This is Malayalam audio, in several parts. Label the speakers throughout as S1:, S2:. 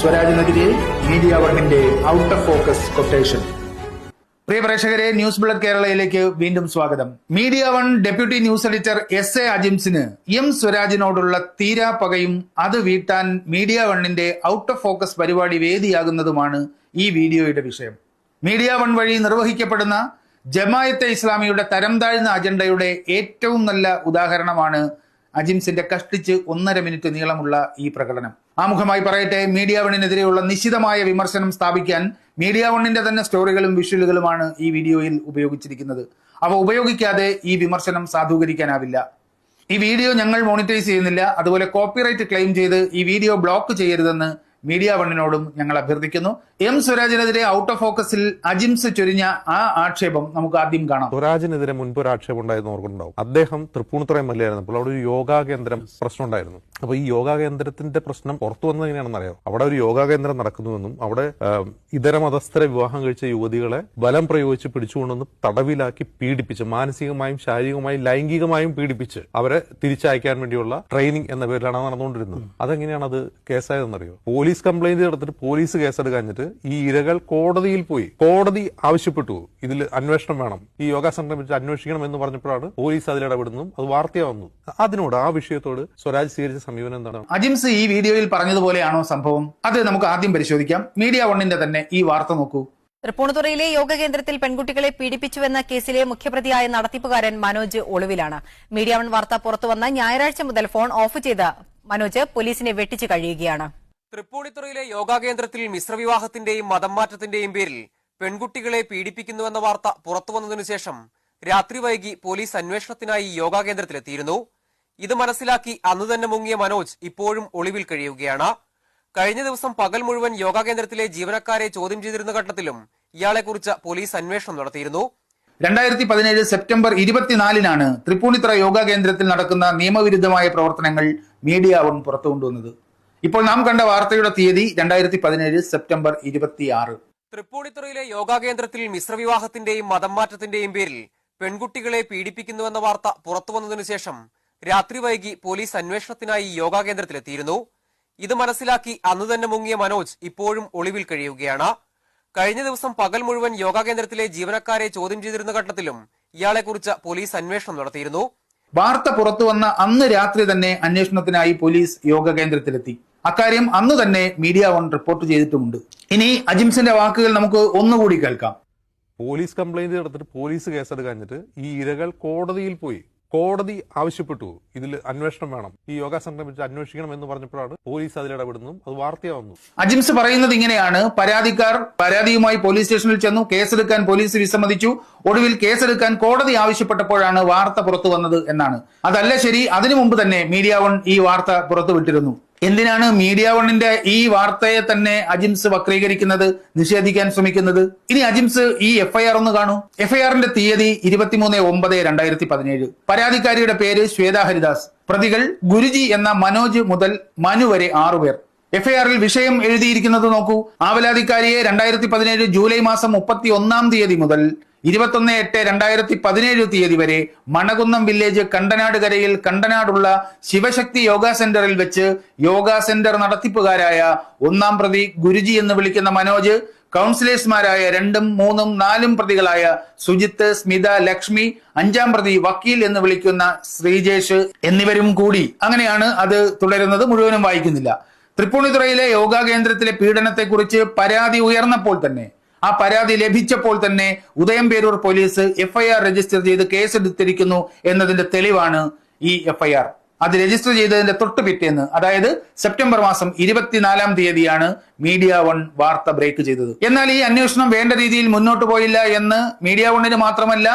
S1: സ്വരാജിനെതിരെ മീഡിയ വണ്ണിന്റെ ഔട്ട് ഓഫ് ഫോക്കസ് കൊട്ടേഷൻ പ്രിയ പ്രേക്ഷകരെ ന്യൂസ് ബ്ലഡ് കേരളയിലേക്ക് വീണ്ടും സ്വാഗതം. Media one deputy news editor S A അജിംസിന് M സ്വരാജിനോടുള്ള തീരാ പകയും അത് വീട്ടാൻ മീഡിയ വണ്ണിന്റെ ഔട്ട് ഓഫ് ഫോക്കസ് പരിപാടി വേദിയാകുന്നതുമാണ് ഈ വീഡിയോയുടെ വിഷയം. മീഡിയ വൺ വഴി നിർവഹിക്കപ്പെടുന്ന ജമായത്തെ ഇസ്ലാമിയുടെ തരം താഴ്ന്ന അജണ്ടയുടെ ഏറ്റവും നല്ല ഉദാഹരണമാണ് അജിംസിന്റെ കഷ്ടിച്ച് ഒന്നര മിനിറ്റ് നീളമുള്ള ഈ പ്രകടനം. ആമുഖമായി പറയട്ടെ മീഡിയ വണ്ണിനെതിരെയുള്ള നിശിതമായ വിമർശനം സ്ഥാപിക്കാൻ മീഡിയ വണ്ണിന്റെ തന്നെ സ്റ്റോറികളും വിഷ്വലുകളുമാണ് ഈ വീഡിയോയിൽ ഉപയോഗിച്ചിരിക്കുന്നത്. അവ ഉപയോഗിക്കാതെ ഈ വിമർശനം സാധൂകരിക്കാനാവില്ല. ഈ വീഡിയോ ഞങ്ങൾ മോണിറ്റൈസ് ചെയ്യുന്നില്ല അതുപോലെ കോപ്പിറൈറ്റ് ക്ലെയിം ചെയ്ത് ഈ വീഡിയോ ബ്ലോക്ക് ചെയ്യരുതെന്ന് മീഡിയ വണ്ണിനോടും ഞങ്ങൾ അഭ്യർത്ഥിക്കുന്നു. എം സ്വരാജിനെതിരെ ഔട്ട് ഓഫ് ഫോക്കസിൽ അജിംസ് ചൊരിഞ്ഞ ആ ആക്ഷേപം നമുക്ക് ആദ്യം കാണാം.
S2: സ്വരാജിനെതിരെ മുൻപ് ഒരു ആക്ഷേപം ഉണ്ടായിരുന്നു ഓർക്കുന്നുണ്ടാവും. അദ്ദേഹം തൃപ്പൂണിത്തുറ എം എൽ എ അവിടെ ഒരു യോഗാ കേന്ദ്രം പ്രശ്നം ഉണ്ടായിരുന്നു. അപ്പൊ ഈ യോഗാ കേന്ദ്രത്തിന്റെ പ്രശ്നം പുറത്തു വന്നത് എങ്ങനെയാണെന്ന് അറിയാം അവിടെ ഒരു യോഗാ കേന്ദ്രം നടക്കുന്നുവെന്നും അവിടെ ഇതര മതസ്ഥരെ വിവാഹം കഴിച്ച യുവതികളെ ബലം പ്രയോഗിച്ച് പിടിച്ചുകൊണ്ടുവന്ന് തടവിലാക്കി പീഡിപ്പിച്ച് മാനസികമായും ശാരീരികമായും ലൈംഗികമായും പീഡിപ്പിച്ച് അവരെ തിരിച്ചയക്കാൻ വേണ്ടിയുള്ള ട്രെയിനിങ് എന്ന പേരിലാണ് നടന്നുകൊണ്ടിരുന്നത്. അതെങ്ങനെയാണ് അത് കേസായതെന്നറിയോ? പോലീസ് കംപ്ലൈന്റ് നടത്തിട്ട് പോലീസ് കേസെടുക്കാഞ്ഞിട്ട് ഈ ഇരകൾ കോടതിയിൽ പോയി. കോടതി ആവശ്യപ്പെട്ടു. ഇതിൽ അന്വേഷണം വേണം. ഈ യോഗ സംഘടിപ്പിച്ച് അന്വേഷിക്കണം എന്ന് പറഞ്ഞപ്പോഴാണ് പോലീസ് അതിലിടപെടുന്നതും അത് വാർത്തയാവുന്നു അതിനോട് ആ വിഷയത്തോട് സ്വരാജ് സ്വീകരിച്ച സമീപനം എന്താണ്?
S1: അജിംസ് ഈ വീഡിയോയിൽ പറഞ്ഞതുപോലെയാണോ സംഭവം? അത് നമുക്ക് ആദ്യം പരിശോധിക്കാം. മീഡിയ വണ്ണിന്റെ തന്നെ ഈ വാർത്ത നോക്കൂ.
S3: തൃപ്പൂണിത്തുറയിലെ യോഗ കേന്ദ്രത്തിൽ പെൺകുട്ടികളെ പീഡിപ്പിച്ചുവെന്ന കേസിലെ മുഖ്യപ്രതിയായ നടത്തിപ്പുകാരൻ മനോജ് ഒളിവിലാണ്. മീഡിയ വൺ വാർത്ത പുറത്തുവന്ന ഞായറാഴ്ച മുതൽ ഫോൺ ഓഫ് ചെയ്ത മനോജ് പോലീസിനെ വെട്ടിച്ചു കഴിയുകയാണ്.
S4: തൃപ്പൂണിത്തുറയിലെ യോഗാ കേന്ദ്രത്തിൽ മിശ്രവിവാഹത്തിന്റെയും മതം മാറ്റത്തിന്റെയും പേരിൽ പെൺകുട്ടികളെ പീഡിപ്പിക്കുന്നുവെന്ന വാർത്ത പുറത്തുവന്നതിനു ശേഷം രാത്രി വൈകി പോലീസ് അന്വേഷണത്തിനായി യോഗാ കേന്ദ്രത്തിലെത്തിയിരുന്നു. ഇത് മനസ്സിലാക്കി അന്ന് തന്നെ മുങ്ങിയ മനോജ് ഇപ്പോഴും ഒളിവിൽ കഴിയുകയാണ്. കഴിഞ്ഞ ദിവസം പകൽ മുഴുവൻ യോഗാ കേന്ദ്രത്തിലെ ജീവനക്കാരെ ചോദ്യം ചെയ്തിരുന്ന ഘട്ടത്തിലും ഇയാളെക്കുറിച്ച് പോലീസ് അന്വേഷണം നടത്തിയിരുന്നു.
S1: രണ്ടായിരത്തി പതിനേഴ് സെപ്റ്റംബർ ഇരുപത്തിനാലിനാണ് തൃപ്പൂണിത്തുറ യോഗാ കേന്ദ്രത്തിൽ നടക്കുന്ന നിയമവിരുദ്ധമായ പ്രവർത്തനങ്ങൾ മീഡിയ വൺ പുറത്തു കൊണ്ടുവന്നത് ഇപ്പോൾ നാം കണ്ട വാർത്തയുടെ തീയതി രണ്ടായിരത്തി പതിനേഴ് സെപ്റ്റംബർ ഇരുപത്തിയാറ്.
S4: തൃപ്പൂണിത്തുറയിലെ യോഗാ കേന്ദ്രത്തിൽ മിശ്രവിവാഹത്തിന്റെയും മതം മാറ്റത്തിന്റെയും പേരിൽ പെൺകുട്ടികളെ പീഡിപ്പിക്കുന്നുവെന്ന വാർത്ത പുറത്തുവന്നതിനു ശേഷം രാത്രി വൈകി പോലീസ് അന്വേഷണത്തിനായി യോഗാ കേന്ദ്രത്തിലെത്തിയിരുന്നു. ഇത് മനസ്സിലാക്കി അന്ന് തന്നെ മുങ്ങിയ മനോജ് ഇപ്പോഴും ഒളിവിൽ കഴിയുകയാണ്. കഴിഞ്ഞ ദിവസം പകൽ മുഴുവൻ യോഗാ കേന്ദ്രത്തിലെ ജീവനക്കാരെ ചോദ്യം ചെയ്തിരുന്ന ഘട്ടത്തിലും ഇയാളെക്കുറിച്ച് പോലീസ് അന്വേഷണം നടത്തിയിരുന്നു.
S1: വാർത്ത പുറത്തുവന്ന അന്ന് രാത്രി തന്നെ അന്വേഷണത്തിനായി പോലീസ് യോഗ കേന്ദ്രത്തിലെത്തി. അക്കാര്യം അന്ന് തന്നെ മീഡിയ വൺ റിപ്പോർട്ട് ചെയ്തിട്ടുമുണ്ട്. ഇനി അജിംസിന്റെ വാക്കുകൾ നമുക്ക് ഒന്നുകൂടി കേൾക്കാം.
S2: പോലീസ് കംപ്ലൈന്റ് നടത്തിട്ട് പോലീസ് കേസെടുക്കാഞ്ഞിട്ട് ഈ ഇരകൾ കോടതിയിൽ പോയി. കോടതി ആവശ്യപ്പെട്ടു. ഇതിൽ അന്വേഷണം വേണം. ഈ യോഗ സംഘടിപ്പിച്ച് അന്വേഷിക്കണം എന്ന് പറഞ്ഞപ്പോഴാണ് പോലീസ് അതിൽ ഇടപെടുന്നു അത് വാർത്തയാവുന്നു
S1: അജിംസ് പറയുന്നത് ഇങ്ങനെയാണ്. പരാതിക്കാർ പരാതിയുമായി പോലീസ് സ്റ്റേഷനിൽ ചെന്നു കേസെടുക്കാൻ പോലീസ് വിസമ്മതിച്ചു. ഒടുവിൽ കേസെടുക്കാൻ കോടതി ആവശ്യപ്പെട്ടപ്പോഴാണ് വാർത്ത പുറത്തു വന്നത് എന്നാണ്. അതല്ല ശരി അതിനു മുമ്പ് തന്നെ മീഡിയ വൺ ഈ വാർത്ത പുറത്തുവിട്ടിരുന്നു. എന്തിനാണ് മീഡിയ വണ്ണിന്റെ ഈ വാർത്തയെ തന്നെ അജിംസ് വക്രീകരിക്കുന്നത് നിഷേധിക്കാൻ ശ്രമിക്കുന്നത്? ഇനി അജിംസ് ഈ എഫ്ഐആർ ഒന്ന് കാണൂ. എഫ്ഐആറിന്റെ തീയതി ഇരുപത്തിമൂന്ന് ഒമ്പത് രണ്ടായിരത്തി പതിനേഴ് പരാതിക്കാരിയുടെ പേര് ശ്വേത ഹരിദാസ്. പ്രതികൾ ഗുരുജി എന്ന മനോജ് മുതൽ മനു വരെ ആറുപേർ എഫ്ഐആറിൽ വിഷയം എഴുതിയിരിക്കുന്നത് നോക്കൂ. ആവലാതിക്കാരിയെ രണ്ടായിരത്തി പതിനേഴ് ജൂലൈ മാസം മുപ്പത്തി ഒന്നാം തീയതി മുതൽ ഇരുപത്തൊന്ന് എട്ട് രണ്ടായിരത്തി പതിനേഴ് തീയതി വരെ മണകുന്നം വില്ലേജ് കണ്ടനാട് കരയിൽ കണ്ടനാടുള്ള ശിവശക്തി യോഗ സെന്ററിൽ വെച്ച് യോഗ സെന്റർ നടത്തിപ്പുകാരായ ഒന്നാം പ്രതി ഗുരുജി എന്ന് വിളിക്കുന്ന മനോജ് കൗൺസിലേഴ്സ്മാരായ രണ്ടും മൂന്നും നാലും പ്രതികളായ സുജിത്ത് സ്മിത ലക്ഷ്മി അഞ്ചാം പ്രതി വക്കീൽ എന്ന് വിളിക്കുന്ന ശ്രീജേഷ് എന്നിവരും കൂടി. അങ്ങനെയാണ് അത് തുടരുന്നത്. മുഴുവനും വായിക്കുന്നില്ല. തൃപ്പൂണിത്തുറയിലെ യോഗാ കേന്ദ്രത്തിലെ പീഡനത്തെക്കുറിച്ച് പരാതി ഉയർന്നപ്പോൾ തന്നെ ആ പരാതി ലഭിച്ചപ്പോൾ തന്നെ ഉദയംപേരൂർ പോലീസ് എഫ്ഐആർ രജിസ്റ്റർ ചെയ്ത് കേസെടുത്തിരിക്കുന്നു എന്നതിന്റെ തെളിവാണ് ഈ എഫ്ഐആർ. അത് രജിസ്റ്റർ ചെയ്തതിന്റെ തൊട്ട് പിറ്റേന്ന് അതായത് സെപ്റ്റംബർ മാസം ഇരുപത്തിനാലാം തീയതിയാണ് മീഡിയ വൺ വാർത്ത ബ്രേക്ക് ചെയ്തത്. എന്നാൽ ഈ അന്വേഷണം വേണ്ട രീതിയിൽ മുന്നോട്ട് പോയില്ല എന്ന് മീഡിയ വണ്ണിന് മാത്രമല്ല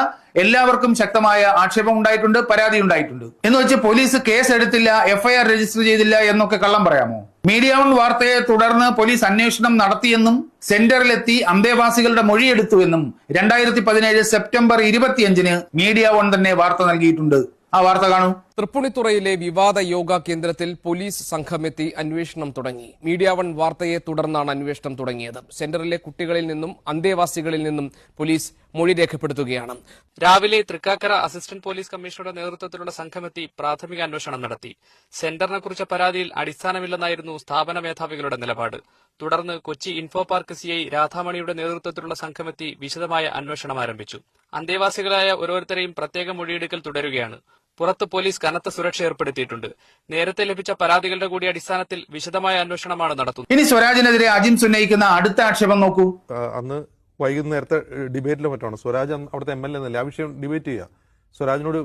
S1: എല്ലാവർക്കും ശക്തമായ ആക്ഷേപം ഉണ്ടായിട്ടുണ്ട് പരാതി ഉണ്ടായിട്ടുണ്ട്. എന്ന് വെച്ച് പോലീസ് കേസ് എടുത്തില്ല എഫ്ഐആർ രജിസ്റ്റർ ചെയ്തില്ല എന്നൊക്കെ കള്ളം പറയാമോ? മീഡിയ വൺ വാർത്തയെ തുടർന്ന് പോലീസ് അന്വേഷണം നടത്തിയെന്നും സെന്ററിലെത്തി അന്തേവാസികളുടെ മൊഴിയെടുത്തുവെന്നും രണ്ടായിരത്തി പതിനേഴ് സെപ്റ്റംബർ ഇരുപത്തിയഞ്ചിന് മീഡിയ വൺ തന്നെ വാർത്ത നൽകിയിട്ടുണ്ട്. ആ വാർത്ത കാണൂ.
S5: തൃപ്പൂണിത്തുറയിലെ വിവാദ യോഗ കേന്ദ്രത്തിൽ പോലീസ് സംഘമെത്തി അന്വേഷണം തുടങ്ങി. മീഡിയ വൺ വാർത്തയെ തുടർന്നാണ് അന്വേഷണം തുടങ്ങിയത്. സെന്ററിലെ കുട്ടികളിൽ നിന്നും അന്തേവാസികളിൽ നിന്നും പോലീസ് മൊഴി രേഖപ്പെടുത്തുകയാണ്.
S6: രാവിലെ തൃക്കാക്കര അസിസ്റ്റന്റ് പോലീസ് കമ്മീഷണറുടെ നേതൃത്വത്തിലുള്ള സംഘമെത്തി പ്രാഥമിക അന്വേഷണം നടത്തി. സെന്ററിനെ കുറിച്ച പരാതിയിൽ അടിസ്ഥാനമില്ലെന്നായിരുന്നു സ്ഥാപന മേധാവികളുടെ നിലപാട്. തുടർന്ന് കൊച്ചി ഇൻഫോ പാർക്ക് സിഐ രാധാമണിയുടെ നേതൃത്വത്തിലുള്ള സംഘമെത്തി വിശദമായ അന്വേഷണം ആരംഭിച്ചു. അന്തേവാസികളായ ഓരോരുത്തരെയും പ്രത്യേക മൊഴിയെടുക്കൽ തുടരുകയാണ്. പുറത്ത് പോലീസ് കനത്ത സുരക്ഷ ഏർപ്പെടുത്തിയിട്ടുണ്ട്. നേരത്തെ ലഭിച്ച പരാതികളുടെ കൂടി അടിസ്ഥാനത്തിൽ വിശദമായ അന്വേഷണമാണ് നടത്തുന്നത്.
S1: ഇനി സ്വരാജിനെതിരെ അജിംസ് ഉന്നയിക്കുന്ന അടുത്ത ആക്ഷേപം നോക്കൂ.
S2: അന്ന് വൈകുന്നേരത്തെ ഡിബേറ്റിലോ മറ്റാണ്. സ്വരാജ് അവിടുത്തെ എം എൽ എ എന്നല്ല. ആ വിഷയം ഡിബേറ്റ് ചെയ്യുക സ്വരാജിനോട്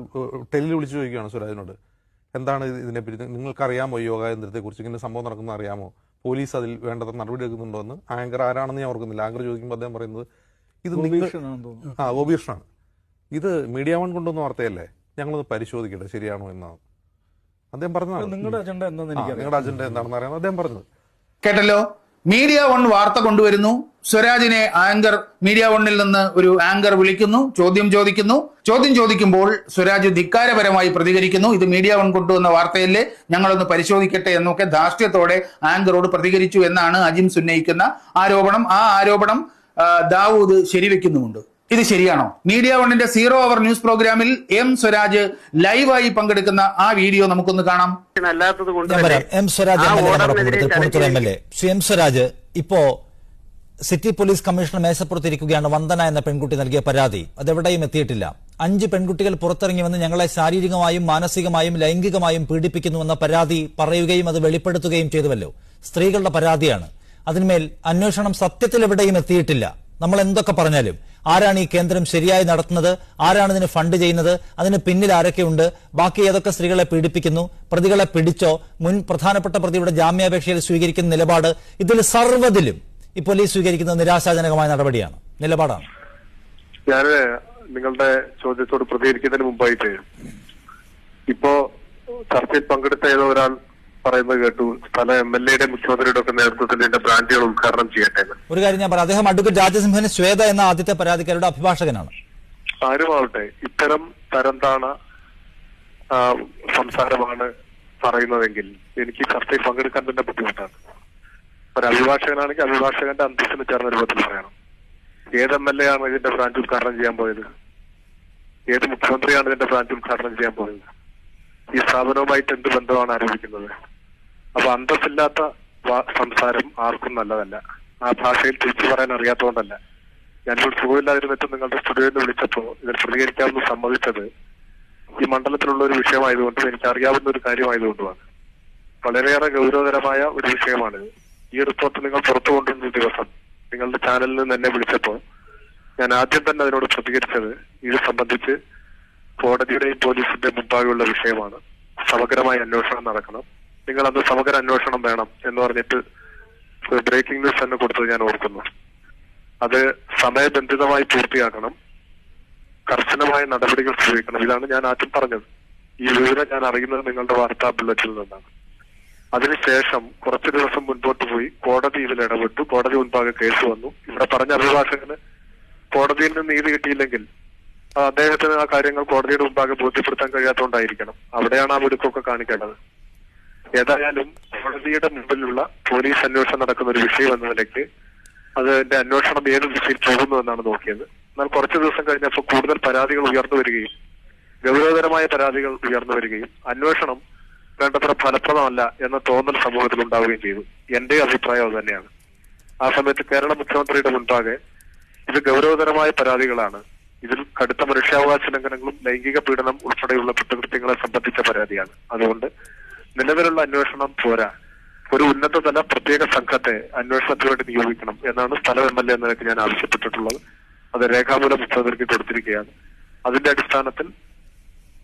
S2: ടെലിൽ വിളിച്ചു ചോദിക്കുകയാണ് സ്വരാജിനോട്. എന്താണ് ഇത് ഇതിനെപ്പറ്റി നിങ്ങൾക്കറിയാമോ യോഗ കേന്ദ്രത്തെ കുറിച്ച്? ഇങ്ങനെ സംഭവം നടക്കുന്ന അറിയാമോ? പോലീസ് അതിൽ വേണ്ടത്ര നടപടി എടുക്കുന്നുണ്ടോ എന്ന്? ആങ്കർ ആരാണെന്ന് ഞാൻ ഓർക്കുന്നില്ല. ആങ്കർ ചോദിക്കുമ്പോൾ അദ്ദേഹം പറയുന്നത് ഇത് നിങ്ങൾ ആ ഗോപീകൃഷ്ണനാണ് ഇത് മീഡിയ വൺ കൊണ്ടുവന്ന വാർത്തയല്ലേ? ഞങ്ങളൊന്ന് പരിശോധിക്കട്ടെ ശരിയാണോ എന്നാണ് അദ്ദേഹം പറഞ്ഞത്
S7: നിങ്ങളുടെ അജണ്ട എന്താണെന്ന്
S2: നിങ്ങളുടെ അജണ്ട എന്താണെന്ന് അറിയാം അദ്ദേഹം പറഞ്ഞത്.
S1: കേട്ടല്ലോ? മീഡിയ വൺ വാർത്ത കൊണ്ടുവരുന്നു. സ്വരാജിനെ ആങ്കർ മീഡിയ വണ്ണിൽ നിന്ന് ഒരു ആങ്കർ വിളിക്കുന്നു ചോദ്യം ചോദിക്കുന്നു. ചോദ്യം ചോദിക്കുമ്പോൾ സ്വരാജ് ധിക്കാരപരമായി പ്രതികരിക്കുന്നു. ഇത് മീഡിയ വൺ കൊണ്ടുവന്ന വാർത്തയല്ലേ? ഞങ്ങളൊന്ന് പരിശോധിക്കട്ടെ എന്നൊക്കെ ധാർഷ്ട്യത്തോടെ ആങ്കറോട് പ്രതികരിച്ചു എന്നാണ് അജിംസ് ഉന്നയിക്കുന്ന ആരോപണം. ആ ആരോപണം ദാവൂദ് ശരിവെക്കുന്നുമുണ്ട്. ഇത് ശരിയാണോ? മീഡിയ വണ്ണിന്റെ സീറോ അവർ ന്യൂസ് പ്രോഗ്രാമിൽ എം സ്വരാജ് ലൈവായി പങ്കെടുക്കുന്ന ആ വീഡിയോ നമുക്കൊന്ന് കാണാം.
S8: അല്ലാത്തത് കൊണ്ട്
S9: ഞാൻ പറയാം. M Swaraj L M Swaraj ഇപ്പോ സിറ്റി പോലീസ് കമ്മീഷണർ മേശപ്പുറത്തിരിക്കുകയാണ് വന്ദന എന്ന പെൺകുട്ടി നൽകിയ പരാതി. അതെവിടെയും എത്തിയിട്ടില്ല. അഞ്ച് പെൺകുട്ടികൾ പുറത്തിറങ്ങി വന്ന് ഞങ്ങളെ ശാരീരികമായും മാനസികമായും ലൈംഗികമായും പീഡിപ്പിക്കുന്നുവെന്ന പരാതി പറയുകയും അത് വെളിപ്പെടുത്തുകയും ചെയ്തുവല്ലോ. സ്ത്രീകളുടെ പരാതിയാണ്. അതിന്മേൽ അന്വേഷണം സത്യത്തിൽ എവിടെയും എത്തിയിട്ടില്ല. നമ്മൾ എന്തൊക്കെ പറഞ്ഞാലും ആരാണ് ഈ കേന്ദ്രം ശരിയായി നടത്തുന്നത്? ആരാണ് ഇതിന് ഫണ്ട് ചെയ്യുന്നത്? അതിന് പിന്നിൽ ആരൊക്കെയുണ്ട് ബാക്കി ഏതൊക്കെ സ്ത്രീകളെ പീഡിപ്പിക്കുന്നു? പ്രതികളെ പിടിച്ചോ? മുൻ പ്രധാനപ്പെട്ട പ്രതിയുടെ ജാമ്യാപേക്ഷയിൽ സ്വീകരിക്കുന്ന നിലപാട് ഇതിൽ സർവതിലും ഈ പോലീസ് സ്വീകരിക്കുന്നത് നിരാശാജനകമായ നടപടിയാണ്. നിലപാടാണ്.
S8: ഞാൻ നിങ്ങളുടെ ചോദ്യത്തോട് പ്രതികരിക്കുന്നതിന് മുമ്പായിട്ട് ഇപ്പോ ചർച്ചയിൽ പങ്കെടുത്ത ഏതോ ഒരാൾ പറയുന്നത് കേട്ടു. പല എം എൽ എയുടെ മുഖ്യമന്ത്രിയുടെ ഒക്കെ നേതൃത്വത്തിൽ ഇതിന്റെ ബ്രാഞ്ചുകൾ ഉദ്ഘാടനം ചെയ്യട്ടെ
S9: ഒരു കാര്യം ഞാൻ പറയാം. അദ്ദേഹം അഡ്വക്കേറ്റ് രാജസിംഹന് ശ്വേത എന്ന ആദ്യത്തെ പരാതിക്കാരുടെ അഭിഭാഷകനാണ്.
S8: ആരുമാവട്ടെ ഇത്തരം തരംതാണ സംസാരമാണ് പറയുന്നതെങ്കിൽ എനിക്ക് ചർച്ചയിൽ പങ്കെടുക്കാൻ തന്നെ ബുദ്ധിമുട്ടാണ്. ഒരു അഭിഭാഷകനാണെങ്കിൽ അഭിഭാഷകന്റെ അന്തസ്സിന് ചേർന്ന രൂപത്തിൽ പറയണം. ഏത് എം എൽ എ ആണ് ഇതിന്റെ ബ്രാഞ്ച് ഉദ്ഘാടനം ചെയ്യാൻ പോയത്? ഏത് മുഖ്യമന്ത്രിയാണ് ഇതിന്റെ ബ്രാഞ്ച് ഉദ്ഘാടനം ചെയ്യാൻ പോയത്? ഈ സ്ഥാപനവുമായിട്ട് എന്ത് ബന്ധമാണ് ആരോപിക്കുന്നത്? അപ്പൊ അന്തസ്സില്ലാത്ത സംസാരം ആർക്കും നല്ലതല്ല. ആ ഭാഷയിൽ തിരിച്ചു പറയാൻ അറിയാത്തതുകൊണ്ടല്ല. ഞാനിപ്പോൾ സുഖമില്ലാതിരുന്നിട്ട് നിങ്ങളുടെ സ്റ്റുഡിയോയിൽ വിളിച്ചപ്പോൾ വിളിച്ചപ്പോ ഇതിൽ പ്രതികരിക്കാമെന്ന് സമ്മതിച്ചത് ഈ മണ്ഡലത്തിലുള്ള ഒരു വിഷയമായതുകൊണ്ടും എനിക്ക് അറിയാവുന്ന ഒരു കാര്യമായതുകൊണ്ടുമാണ്. വളരെയേറെ ഗൗരവകരമായ ഒരു വിഷയമാണ് ഈ റിപ്പോർട്ട് നിങ്ങൾ പുറത്തു കൊണ്ടുവന്ന ദിവസം നിങ്ങളുടെ ചാനലിൽ നിന്ന് എന്നെ വിളിച്ചപ്പോൾ ഞാൻ ആദ്യം തന്നെ അതിനോട് പ്രതികരിച്ചത് ഇത് സംബന്ധിച്ച് കോടതിയുടെയും പോലീസിന്റെയും മുമ്പാകെയുള്ള വിഷയമാണ്. സമഗ്രമായ അന്വേഷണം നടക്കണം. നിങ്ങൾ അന്ന് സമഗ്ര അന്വേഷണം വേണം എന്ന് പറഞ്ഞിട്ട് ബ്രേക്കിംഗ് ന്യൂസ് തന്നെ കൊടുത്തത് ഞാൻ ഓർക്കുന്നു. അത് സമയബന്ധിതമായി പൂർത്തിയാക്കണം. കർശനമായ നടപടികൾ സ്വീകരിക്കണം. ഇതാണ് ഞാൻ ആദ്യം പറഞ്ഞത്. ഈ വിവരം ഞാൻ അറിയുന്നത് നിങ്ങളുടെ വാർത്താ ബുള്ളറ്റിൽ നിന്നാണ്. അതിനുശേഷം കുറച്ചു ദിവസം മുൻപോട്ട് പോയി കോടതി ഇതിൽ ഇടപെട്ടു. കോടതി മുൻപാകെ കേസ് വന്നു. ഇവിടെ പറഞ്ഞ അഭിഭാഷകന് കോടതിയിൽ നിന്ന് നീതി കിട്ടിയില്ലെങ്കിൽ അദ്ദേഹത്തിന് ആ കാര്യങ്ങൾ കോടതിയുടെ മുമ്പാകെ ബോധ്യപ്പെടുത്താൻ കഴിയാത്തതുകൊണ്ടായിരിക്കണം. അവിടെയാണ് ആ മിടുക്കൊക്കെ കാണിക്കേണ്ടത്. ഏതായാലും കോടതിയുടെ മുമ്പിലുള്ള പോലീസ് അന്വേഷണം നടക്കുന്ന ഒരു വിഷയം എന്ന നിലയ്ക്ക് അതിന്റെ അന്വേഷണം ഏത് ദിശയിൽ പോകുന്നു എന്നാണ് നോക്കിയത്. എന്നാൽ കുറച്ചു ദിവസം കഴിഞ്ഞപ്പോൾ കൂടുതൽ പരാതികൾ ഉയർന്നു വരികയും ഗൗരവതരമായ പരാതികൾ ഉയർന്നു വരികയും അന്വേഷണം വേണ്ടത്ര ഫലപ്രദമല്ല എന്ന തോന്നൽ സമൂഹത്തിൽ ഉണ്ടാവുകയും ചെയ്തു. എന്റെ അഭിപ്രായം അത് തന്നെയാണ്. ആ സമയത്ത് കേരള മുഖ്യമന്ത്രിയുടെ മുൻപാകെ ഇത് ഗൗരവതരമായ പരാതികളാണ്. ഇതിൽ കടുത്ത മനുഷ്യാവകാശ ലംഘനങ്ങളും ലൈംഗിക പീഡനം ഉൾപ്പെടെയുള്ള കുറ്റകൃത്യങ്ങളെ സംബന്ധിച്ച പരാതിയാണ്. അതുകൊണ്ട് നിലവിലുള്ള അന്വേഷണം പോരാ. ഒരു ഉന്നതതല പ്രത്യേക സംഘത്തെ അന്വേഷണത്തിന് വേണ്ടി നിയോഗിക്കണം എന്നാണ് സ്ഥലം എം എൽ എ എന്ന ഞാൻ ആവശ്യപ്പെട്ടിട്ടുള്ളത്. അത് രേഖാമൂലം മുഖ്യമന്ത്രിക്ക് കൊടുത്തിരിക്കുകയാണ്. അതിന്റെ അടിസ്ഥാനത്തിൽ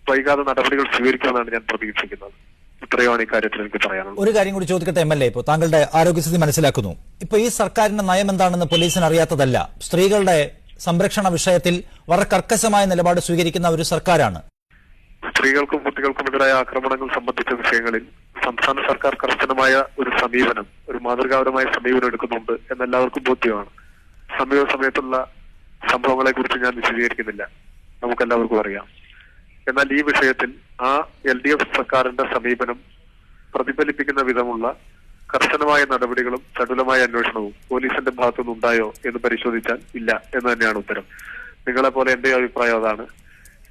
S8: വൈകാതെ നടപടികൾ സ്വീകരിക്കുമെന്നാണ് ഞാൻ പ്രതീക്ഷിക്കുന്നത്.
S9: ഒരു കാര്യം കൂടി ചോദിക്കട്ടെ എം എൽ എ ഇപ്പോൾ താങ്കളുടെ ആരോഗ്യസ്ഥിതി മനസ്സിലാക്കുന്നു. ഇപ്പൊ ഈ സർക്കാരിന്റെ നയം എന്താണെന്ന് പോലീസിന് അറിയാത്തതല്ല. സ്ത്രീകളുടെ സംരക്ഷണ വിഷയത്തിൽ വളരെ കർക്കശമായ നിലപാട് സ്വീകരിക്കുന്ന ഒരു സർക്കാരാണ്.
S8: സ്ത്രീകൾക്കും കുട്ടികൾക്കും എതിരായ ആക്രമണങ്ങൾ സംബന്ധിച്ച വിഷയങ്ങളിൽ സംസ്ഥാന സർക്കാർ കർശനമായ ഒരു സമീപനം ഒരു മാതൃകാപരമായ സമീപനം എടുക്കുന്നുണ്ട് എന്നെല്ലാവർക്കും ബോധ്യമാണ്. സമീപ സമയത്തുള്ള സംഭവങ്ങളെ കുറിച്ച് ഞാൻ വിശദീകരിക്കുന്നില്ല. നമുക്കെല്ലാവർക്കും അറിയാം. എന്നാൽ ഈ വിഷയത്തിൽ ആ എൽ ഡി എഫ് സർക്കാരിന്റെ സമീപനം പ്രതിഫലിപ്പിക്കുന്ന വിധമുള്ള കർശനമായ നടപടികളും ചടുലമായ അന്വേഷണവും പോലീസിന്റെ ഭാഗത്തുനിന്നുണ്ടായോ എന്ന് പരിശോധിച്ചാൽ ഇല്ല എന്ന് തന്നെയാണ് ഉത്തരം. നിങ്ങളെ പോലെ എന്റെ അഭിപ്രായം അതാണ്.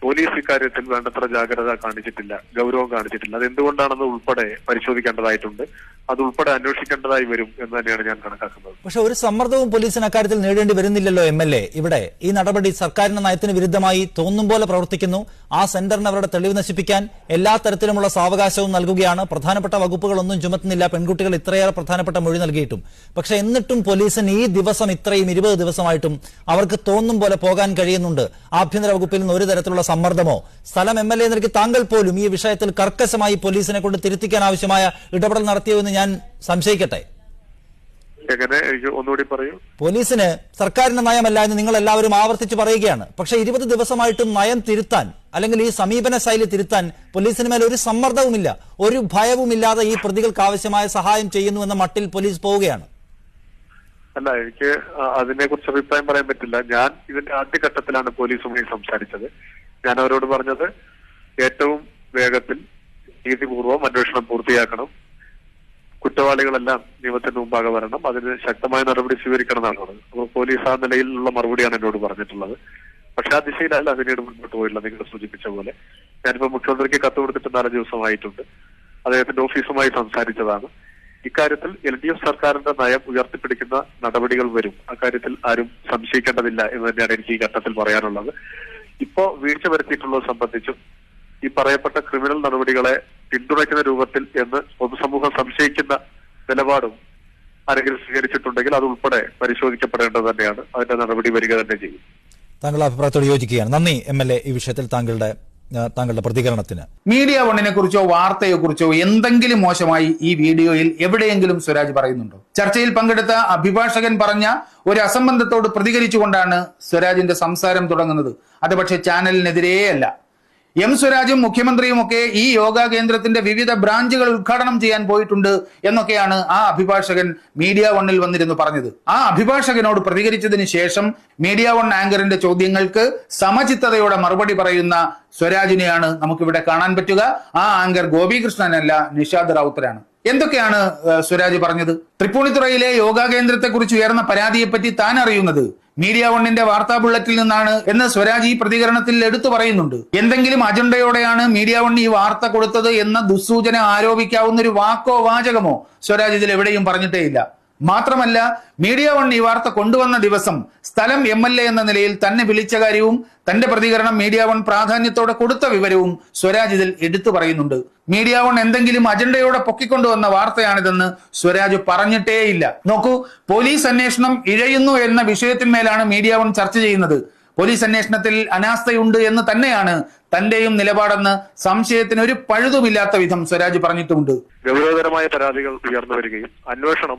S8: പോലീസ് ഇക്കാര്യത്തിൽ വേണ്ടത്ര ജാഗ്രത കാണിച്ചിട്ടില്ല ഗൗരവം കാണിച്ചിട്ടില്ല. അത് എന്തുകൊണ്ടാണെന്ന് ഉൾപ്പെടെ പരിശോധിക്കേണ്ടതായിട്ടുണ്ട്. അത് ഉൾപ്പെടെ അന്വേഷിക്കേണ്ടതായി വരും എന്ന് തന്നെയാണ് ഞാൻ കണക്കാക്കുന്നത്.
S9: പക്ഷെ ഒരു സമ്മർദ്ദവും പോലീസിന് അക്കാര്യത്തിൽ നേടേണ്ടി വരുന്നില്ലല്ലോ എം എൽ എ. ഇവിടെ ഈ നടപടി സർക്കാരിന്റെ നയത്തിന് വിരുദ്ധമായി തോന്നും പോലെ പ്രവർത്തിക്കുന്നു. ആ സെന്ററിന് അവരുടെ തെളിവ് നശിപ്പിക്കാൻ എല്ലാ തരത്തിലുമുള്ള സാവകാശവും നൽകുകയാണ്. പ്രധാനപ്പെട്ട വകുപ്പുകളൊന്നും ചുമത്തുന്നില്ല. പെൺകുട്ടികൾ ഇത്രയേറെ പ്രധാനപ്പെട്ട മൊഴി നൽകിയിട്ടും. പക്ഷെ എന്നിട്ടും പോലീസിന് ഈ ദിവസം ഇത്രയും ഇരുപത് ദിവസമായിട്ടും അവർക്ക് തോന്നും പോലെ പോകാൻ കഴിയുന്നുണ്ട്. ആഭ്യന്തര വകുപ്പിൽ നിന്ന് ഒരു തരത്തിലുള്ള സമ്മർദ്ദമോ? സ്ഥലം എം എൽ എ നിലയ്ക്ക് താങ്കൾ പോലും ഈ വിഷയത്തിൽ കർക്കശമായി പോലീസിനെ കൊണ്ട് തിരുത്തിക്കാൻ ആവശ്യമായ ഇടപെടൽ നടത്തിയോ എന്ന് ഞാൻ സംശയിക്കട്ടെ.
S8: ഒന്നുകൂടി പറയൂ.
S9: പോലീസിന് സർക്കാരിന്റെ നയമല്ല എന്ന് നിങ്ങൾ എല്ലാവരും ആവർത്തിച്ച് പറയുകയാണ്. പക്ഷേ ഇരുപത് ദിവസമായിട്ടും നയം തിരുത്താൻ അല്ലെങ്കിൽ ഈ സമീപന ശൈലി തിരുത്താൻ പോലീസിന് മേൽ ഒരു സമ്മർദ്ദവുമില്ല. ഒരു ഭയവുമില്ലാതെ ഈ പ്രതികൾക്ക് ആവശ്യമായ സഹായം ചെയ്യുന്നു എന്ന മട്ടിൽ പോലീസ് പോവുകയാണ്.
S8: അല്ല എനിക്ക് അതിനെ കുറിച്ച് അഭിപ്രായം പറയാൻ പറ്റില്ല. ഞാൻ ഇതിന്റെ ആദ്യഘട്ടത്തിലാണ് പോലീസുമായി സംസാരിച്ചത്. ഞാൻ അവരോട് പറഞ്ഞത് ഏറ്റവും വേഗത്തിൽ നീതിപൂർവം അന്വേഷണം പൂർത്തിയാക്കണം. കുറ്റവാളികളെല്ലാം നിയമത്തിന് മുമ്പാകെ വരണം. അതിന് ശക്തമായ നടപടി സ്വീകരിക്കണം എന്നാണ് പറഞ്ഞത്. അപ്പോൾ പോലീസ് ആ നിലയിലുള്ള മറുപടിയാണ് എന്നോട് പറഞ്ഞിട്ടുള്ളത്. പക്ഷെ ആ ദിശയിലല്ല പിന്നീട് മുന്നോട്ട് പോയില്ല നിങ്ങൾ സൂചിപ്പിച്ച പോലെ. ഞാനിപ്പോ മുഖ്യമന്ത്രിക്ക് കത്ത് കൊടുത്തിട്ട് നാല് ദിവസമായിട്ടുണ്ട്. അദ്ദേഹത്തിന്റെ ഓഫീസുമായി സംസാരിച്ചതാണ്. ഇക്കാര്യത്തിൽ എൽ ഡി എഫ് സർക്കാരിന്റെ നയം ഉയർത്തിപ്പിടിക്കുന്ന നടപടികൾ വരും. അക്കാര്യത്തിൽ ആരും സംശയിക്കേണ്ടതില്ല എന്ന് തന്നെയാണ് എനിക്ക് ഈ ഘട്ടത്തിൽ പറയാനുള്ളത്. ഇപ്പോ വീഴ്ച വരുത്തിയിട്ടുള്ളത് സംബന്ധിച്ചും ഈ പറയപ്പെട്ട ക്രിമിനൽ നടപടികളെ പിന്തുണയ്ക്കുന്ന രൂപത്തിൽ എന്ന് പൊതുസമൂഹം സംശയിക്കുന്ന നിലപാടും ആരെങ്കിലും സ്വീകരിച്ചിട്ടുണ്ടെങ്കിൽ അത് ഉൾപ്പെടെ പരിശോധിക്കപ്പെടേണ്ടത് തന്നെയാണ്. അതിന്റെ നടപടി വരിക തന്നെ ചെയ്യും.
S9: താങ്കളുടെ അഭിപ്രായത്തോട് യോജിക്കുകയാണ്. നന്ദി എം എൽ എ. ഈ വിഷയത്തിൽ താങ്കളുടെ താങ്കളുടെ പ്രതികരണത്തിന്.
S1: മീഡിയ വണ്ണിനെ കുറിച്ചോ വാർത്തയെ കുറിച്ചോ എന്തെങ്കിലും മോശമായി ഈ വീഡിയോയിൽ എവിടെയെങ്കിലും സ്വരാജ് പറയുന്നുണ്ടോ? ചർച്ചയിൽ പങ്കെടുത്ത അഭിഭാഷകൻ പറഞ്ഞ ഒരു അസംബന്ധത്തോട് പ്രതികരിച്ചുകൊണ്ടാണ് സ്വരാജിന്റെ സംസാരം തുടങ്ങുന്നത്. അത് പക്ഷേ ചാനലിനെതിരെയല്ല. എം സ്വരാജും മുഖ്യമന്ത്രിയും ഒക്കെ ഈ യോഗാ കേന്ദ്രത്തിന്റെ വിവിധ ബ്രാഞ്ചുകൾ ഉദ്ഘാടനം ചെയ്യാൻ പോയിട്ടുണ്ട് എന്നൊക്കെയാണ് ആ അഭിഭാഷകൻ മീഡിയ വണ്ണിൽ വന്നിരുന്നു പറഞ്ഞത്. ആ അഭിഭാഷകനോട് പ്രതികരിച്ചതിന് ശേഷം മീഡിയ വൺ ആങ്കറിന്റെ ചോദ്യങ്ങൾക്ക് സമചിത്തതയോടെ മറുപടി പറയുന്ന സ്വരാജിനെയാണ് നമുക്കിവിടെ കാണാൻ പറ്റുക. ആ ആങ്കർ ഗോപികൃഷ്ണനല്ല നിഷാദ് റൌത്തരാണ് എന്തൊക്കെയാണ് സ്വരാജ് പറഞ്ഞത്? തൃപ്പൂണിത്തുറയിലെ യോഗാ കേന്ദ്രത്തെക്കുറിച്ച് ഉയർന്ന പരാതിയെപ്പറ്റി താൻ അറിയുന്നത്? മീഡിയ വണ്ണിന്റെ വാർത്താ ബുള്ളറ്റിൽ നിന്നാണ് എന്ന് സ്വരാജ് ഈ പ്രതികരണത്തിൽ എടുത്തു പറയുന്നുണ്ട്. എന്തെങ്കിലും അജണ്ടയോടെയാണ് മീഡിയ വൺ ഈ വാർത്ത കൊടുത്തത് എന്ന ദുസ്സൂചന ആരോപിക്കാവുന്ന ഒരു വാക്കോ വാചകമോ സ്വരാജ് ഇതിൽ എവിടെയും പറഞ്ഞിട്ടേയില്ല. മാത്രമല്ല മീഡിയ വൺ ഈ വാർത്ത കൊണ്ടുവന്ന ദിവസം സ്ഥലം എം എൽ എ എന്ന നിലയിൽ തന്നെ വിളിച്ച കാര്യവും തന്റെ പ്രതികരണം മീഡിയ വൺ പ്രാധാന്യത്തോടെ കൊടുത്ത വിവരവും സ്വരാജ് ഇതിൽ എടുത്തു പറയുന്നുണ്ട്. മീഡിയ വൺ എന്തെങ്കിലും അജണ്ടയോടെ പൊക്കിക്കൊണ്ടുവന്ന വാർത്തയാണിതെന്ന് സ്വരാജ് പറഞ്ഞിട്ടേയില്ല. നോക്കൂ പോലീസ് അന്വേഷണം ഇഴയുന്നു എന്ന വിഷയത്തിന്മേലാണ് മീഡിയ വൺ ചർച്ച ചെയ്യുന്നത്. പോലീസ് അന്വേഷണത്തിൽ അനാസ്ഥയുണ്ട് എന്ന് തന്നെയാണ് തന്റെയും നിലപാടെന്ന് സംശയത്തിന് ഒരു പഴുതുമില്ലാത്ത വിധം സ്വരാജ് പറഞ്ഞിട്ടുമുണ്ട്.
S8: ഗൗരവതരമായ പരാതികൾ ഉയർന്നു വരികയും അന്വേഷണം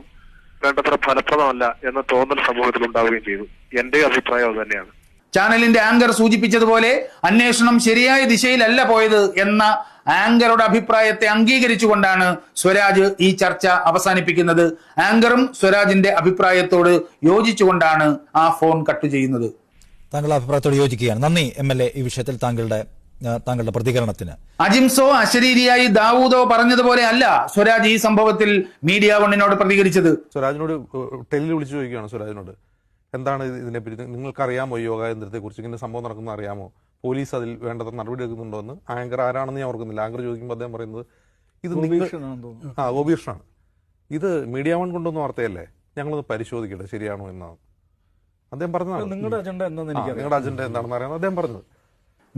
S8: വേണ്ടത്ര ഫലപ്രദമല്ല എന്ന തോന്നൽ സമൂഹത്തിൽ ഉണ്ടാവുകയും ചെയ്തു. എന്റെ അഭിപ്രായം അത് തന്നെയാണ്.
S1: ചാനലിന്റെ ആങ്കർ സൂചിപ്പിച്ചതുപോലെ അന്വേഷണം ശരിയായ ദിശയിലല്ല പോയത് എന്ന ആങ്കറുടെ അഭിപ്രായത്തെ അംഗീകരിച്ചുകൊണ്ടാണ് സ്വരാജ് ഈ ചർച്ച അവസാനിപ്പിക്കുന്നത്. ആങ്കറും സ്വരാജിന്റെ അഭിപ്രായത്തോട് യോജിച്ചുകൊണ്ടാണ് ആ ഫോൺ കട്ട് ചെയ്യുന്നത്.
S9: താങ്കളുടെ അഭിപ്രായത്തോട് യോജിക്കുകയാണ്. നന്ദി എം എൽ എ ഈ വിഷയത്തിൽ താങ്കളുടെ താങ്കളുടെ പ്രതികരണത്തിന്.
S1: അജിംസോ അശരീരിയായി ദാവൂദോ പറഞ്ഞതുപോലെ അല്ല സ്വരാജ് ഈ സംഭവത്തിൽ മീഡിയ വണ്ണിനോട് പ്രതികരിച്ചത്?
S2: സ്വരാജിനോട് ടെലിൽ വിളിച്ചു ചോദിക്കുകയാണ് സ്വരാജിനോട്. എന്താണ് ഇത് ഇതിനെപ്പറ്റി നിങ്ങൾക്ക് അറിയാമോ ഈ യോഗ കേന്ദ്രത്തെ കുറിച്ച്? ഇങ്ങനെ സംഭവം നടക്കുന്ന അറിയാമോ? പോലീസ് അതിൽ വേണ്ടത്ര നടപടി എടുക്കുന്നുണ്ടോ എന്ന്? ആങ്കർ ആരാണെന്ന് ഞാൻ ഓർക്കുന്നില്ല. ആങ്കർ ചോദിക്കുമ്പോൾ അദ്ദേഹം പറയുന്നത് ഇത് ആ ഗോപീകൃഷ്ണാണ് ഇത് മീഡിയ വൺ കൊണ്ടുവന്ന വാർത്തയല്ലേ? ഞങ്ങളൊന്ന് പരിശോധിക്കട്ടെ ശരിയാണോ എന്നാണ്. അദ്ദേഹം പറഞ്ഞത്
S7: നിങ്ങളുടെ അജണ്ട എന്താണെന്ന്
S2: ആ, നിങ്ങളുടെ അജണ്ട എന്താണെന്ന് അറിയാമെന്ന് അദ്ദേഹം പറഞ്ഞത്.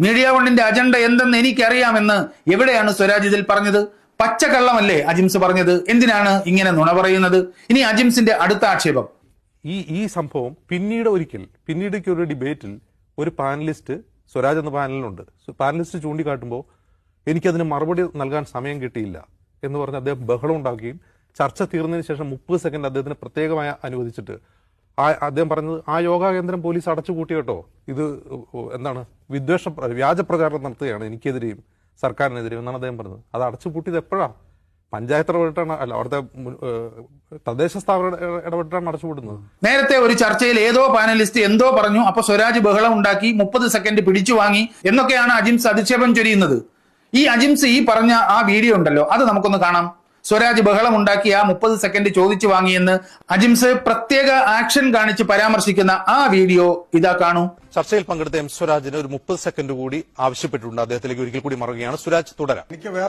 S1: മീഡിയ വണ്ണിന്റെ അജണ്ട എന്തെന്ന് എനിക്കറിയാമെന്ന് എവിടെയാണ് സ്വരാജ് ഇതിൽ പറഞ്ഞത്? പച്ചക്കള്ളമല്ലേ അജിംസ് പറഞ്ഞത്? എന്തിനാണ് ഇങ്ങനെ നുണ പറയുന്നത്? ഇനി അജിംസിന്റെ അടുത്ത ആക്ഷേപം.
S2: ഈ ഈ സംഭവം പിന്നീട് ഒരിക്കൽ പിന്നീട് ഒരു ഡിബേറ്റിൽ ഒരു പാനലിസ്റ്റ് സ്വരാജ് എന്ന പാനലിലുണ്ട്. പാനലിസ്റ്റ് ചൂണ്ടിക്കാട്ടുമ്പോൾ എനിക്കതിന് മറുപടി നൽകാൻ സമയം കിട്ടിയില്ല എന്ന് പറഞ്ഞ് അദ്ദേഹം ബഹളം ഉണ്ടാക്കുകയും ചർച്ച തീർന്നതിന് ശേഷം മുപ്പത് സെക്കൻഡ് അദ്ദേഹത്തിന് പ്രത്യേകമായി അനുവദിച്ചിട്ട് ആ അദ്ദേഹം പറഞ്ഞത് ആ യോഗാ കേന്ദ്രം പോലീസ് അടച്ചുപൂട്ടി കേട്ടോ. ഇത് എന്താണ് വിദ്വേഷ വ്യാജ പ്രചാരണം നടത്തുകയാണ് എനിക്കെതിരെയും സർക്കാരിനെതിരെയും എന്നാണ് അദ്ദേഹം പറഞ്ഞത്. അത് അടച്ചു അടച്ചുപൂട്ടിയത് എപ്പോഴാ? പഞ്ചായത്ത് ഇടപെട്ടാണ് അല്ല അവിടുത്തെ തദ്ദേശ സ്ഥാപന ഇട- ഇടപെട്ടാണ് അടച്ചുപൂട്ടുന്നത്
S1: നേരത്തെ ഒരു ചർച്ചയിൽ ഏതോ പാനലിസ്റ്റ് എന്തോ പറഞ്ഞു അപ്പൊ സ്വരാജ് ബഹളം ഉണ്ടാക്കി മുപ്പത് സെക്കൻഡ് പിടിച്ചു വാങ്ങി എന്നൊക്കെയാണ് അജിംസ് അധിക്ഷേപം ചൊരിയുന്നത്. ഈ അജിംസ് ഈ പറഞ്ഞ ആ വീഡിയോ ഉണ്ടല്ലോ അത് നമുക്കൊന്ന് കാണാം. സ്വരാജ് ബഹളം ഉണ്ടാക്കി ആ മുപ്പത് സെക്കൻഡ് ചോദിച്ചു വാങ്ങിയെന്ന് അജിംസ് പ്രത്യേക ആക്ഷൻ കാണിച്ച് പരാമർശിക്കുന്ന ആ വീഡിയോ ഇതാ കാണൂ.
S2: ചർച്ചയിൽ പങ്കെടുത്ത എം സ്വരാജിന് ഒരു മുപ്പത് സെക്കൻഡ് കൂടി ആവശ്യപ്പെട്ടിട്ടുണ്ട്. അദ്ദേഹത്തിലേക്ക് ഒരിക്കൽ കൂടി മറുകയാണ് സ്വരാജ് തുടരാം.
S7: എനിക്ക് വേറെ